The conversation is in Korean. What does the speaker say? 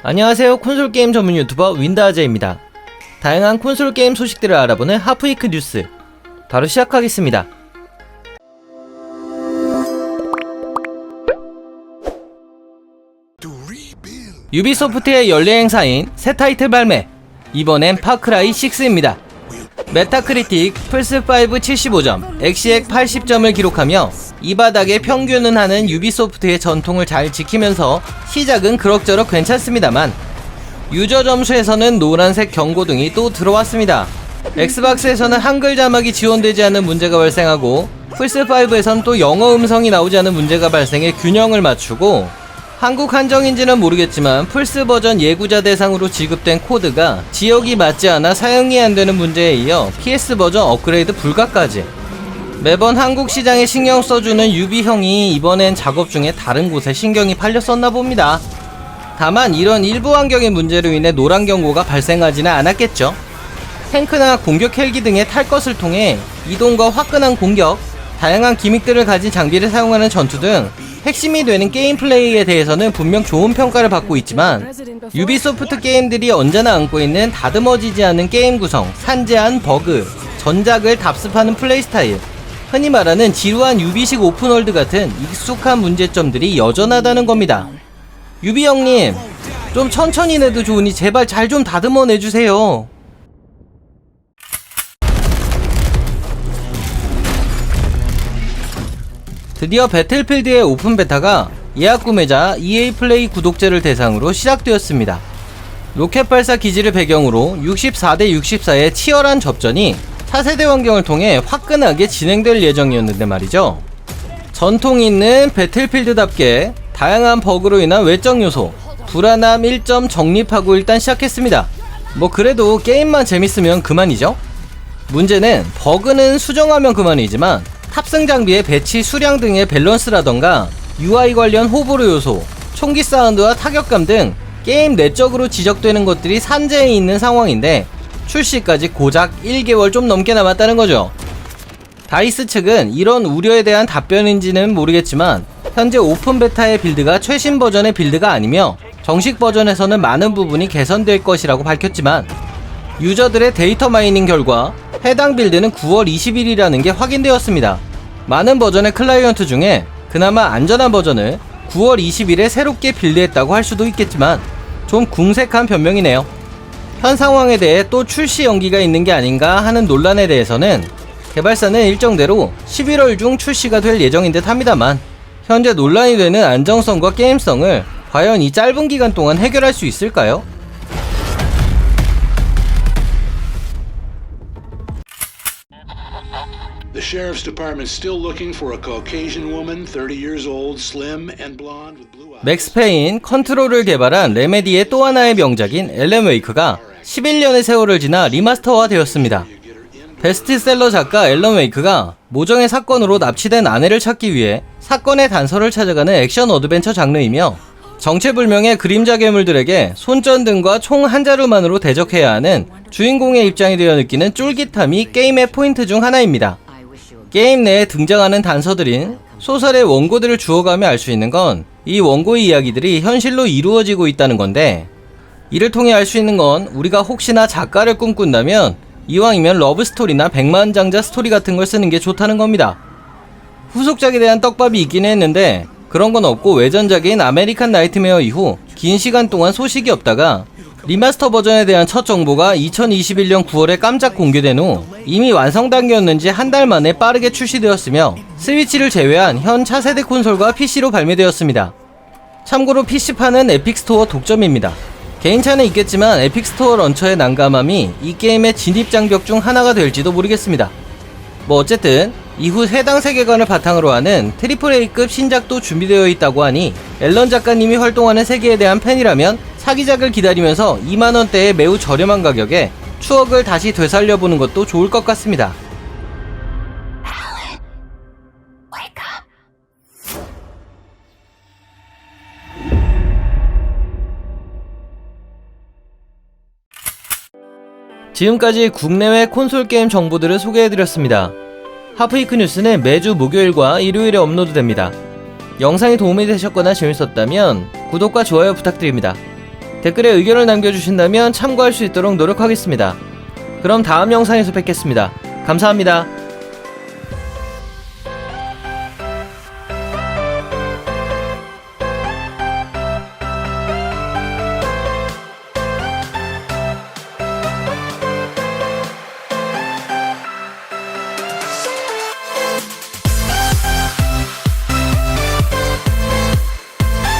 안녕하세요. 콘솔 게임 전문 유튜버 윈다아제입니다. 다양한 콘솔 게임 소식들을 알아보는 하프위크 뉴스. 바로 시작하겠습니다. 유비소프트의 연례 행사인 새 타이틀 발매. 이번엔 파크라이 6입니다. 메타크리틱 플스5 75점, 엑시엑 80점을 기록하며 이 바닥에 평균은 하는 유비소프트의 전통을 잘 지키면서 시작은 그럭저럭 괜찮습니다만 유저 점수에서는 노란색 경고등이 또 들어왔습니다. 엑스박스에서는 한글 자막이 지원되지 않는 문제가 발생하고 플스5에선 또 영어 음성이 나오지 않은 문제가 발생해 균형을 맞추고 한국 한정인지는 모르겠지만 플스 버전 예구자 대상으로 지급된 코드가 지역이 맞지 않아 사용이 안 되는 문제에 이어 PS 버전 업그레이드 불가까지 매번 한국 시장에 신경 써주는 유비형이 이번엔 작업 중에 다른 곳에 신경이 팔렸었나 봅니다. 다만 이런 일부 환경의 문제로 인해 노란 경고가 발생하지는 않았겠죠. 탱크나 공격 헬기 등의 탈 것을 통해 이동과 화끈한 공격, 다양한 기믹들을 가진 장비를 사용하는 전투 등 핵심이 되는 게임 플레이에 대해서는 분명 좋은 평가를 받고 있지만 유비소프트 게임들이 언제나 안고 있는 다듬어지지 않은 게임 구성, 산재한 버그, 전작을 답습하는 플레이 스타일, 흔히 말하는 지루한 유비식 오픈월드 같은 익숙한 문제점들이 여전하다는 겁니다. 유비 형님, 좀 천천히 내도 좋으니 제발 잘 좀 다듬어 내주세요. 드디어 배틀필드의 오픈 베타가 예약 구매자 EA 플레이 구독자를 대상으로 시작되었습니다. 로켓 발사 기지를 배경으로 64대 64의 치열한 접전이 차세대 환경을 통해 화끈하게 진행될 예정이었는데 말이죠. 전통 있는 배틀필드답게 다양한 버그로 인한 외적 요소, 불안함 1점 정립하고 일단 시작했습니다. 뭐 그래도 게임만 재밌으면 그만이죠? 문제는 버그는 수정하면 그만이지만 탑승 장비의 배치 수량 등의 밸런스라던가 UI 관련 호불호 요소, 총기 사운드와 타격감 등 게임 내적으로 지적되는 것들이 산재해 있는 상황인데 출시까지 고작 1개월 좀 넘게 남았다는 거죠. 다이스 측은 이런 우려에 대한 답변인지는 모르겠지만 현재 오픈 베타의 빌드가 최신 버전의 빌드가 아니며 정식 버전에서는 많은 부분이 개선될 것이라고 밝혔지만 유저들의 데이터 마이닝 결과 해당 빌드는 9월 20일이라는 게 확인되었습니다. 많은 버전의 클라이언트 중에 그나마 안전한 버전을 9월 20일에 새롭게 빌드했다고 할 수도 있겠지만 좀 궁색한 변명이네요. 현 상황에 대해 또 출시 연기가 있는 게 아닌가 하는 논란에 대해서는 개발사는 일정대로 11월 중 출시가 될 예정인 듯 합니다만 현재 논란이 되는 안정성과 게임성을 과연 이 짧은 기간 동안 해결할 수 있을까요? The sheriff's department's still looking for a Caucasian woman, 30 years old, slim and blonde with blue eyes. 맥스페인 컨트롤을 개발한 레메디의 또 하나의 명작인 엘렌 웨이크가 11년의 세월을 지나 리마스터화 되었습니다. 베스트셀러 작가 앨런 웨이크가 모정의 사건으로 납치된 아내를 찾기 위해 사건의 단서를 찾아가는 액션 어드벤처 장르이며 정체불명의 그림자 괴물들에게 손전등과 총 한 자루만으로 대적해야 하는 주인공의 입장이 되어 느끼는 쫄깃함이 게임의 포인트 중 하나입니다. 게임 내에 등장하는 단서들인 소설의 원고들을 주워가며 알 수 있는 건 이 원고의 이야기들이 현실로 이루어지고 있다는 건데 이를 통해 알 수 있는 건 우리가 혹시나 작가를 꿈꾼다면 이왕이면 러브스토리나 백만장자 스토리 같은 걸 쓰는 게 좋다는 겁니다. 후속작에 대한 떡밥이 있긴 했는데 그런 건 없고 외전작인 아메리칸 나이트메어 이후 긴 시간 동안 소식이 없다가 리마스터 버전에 대한 첫 정보가 2021년 9월에 깜짝 공개된 후 이미 완성 단계였는지 한 달 만에 빠르게 출시되었으며 스위치를 제외한 현 차세대 콘솔과 PC로 발매되었습니다. 참고로 PC판은 에픽스토어 독점입니다. 개인차는 있겠지만 에픽스토어 런처의 난감함이 이 게임의 진입장벽 중 하나가 될지도 모르겠습니다. 뭐 어쨌든 이후 해당 세계관을 바탕으로 하는 트리플 A급 신작도 준비되어 있다고 하니 앨런 작가님이 활동하는 세계에 대한 팬이라면 사기작을 기다리면서 2만원대의 매우 저렴한 가격에 추억을 다시 되살려보는 것도 좋을 것 같습니다. 지금까지 국내외 콘솔 게임 정보들을 소개해드렸습니다. 하프이크 뉴스는 매주 목요일과 일요일에 업로드됩니다. 영상이 도움이 되셨거나 재밌었다면 구독과 좋아요 부탁드립니다. 댓글에 의견을 남겨주신다면 참고할 수 있도록 노력하겠습니다. 그럼 다음 영상에서 뵙겠습니다. 감사합니다.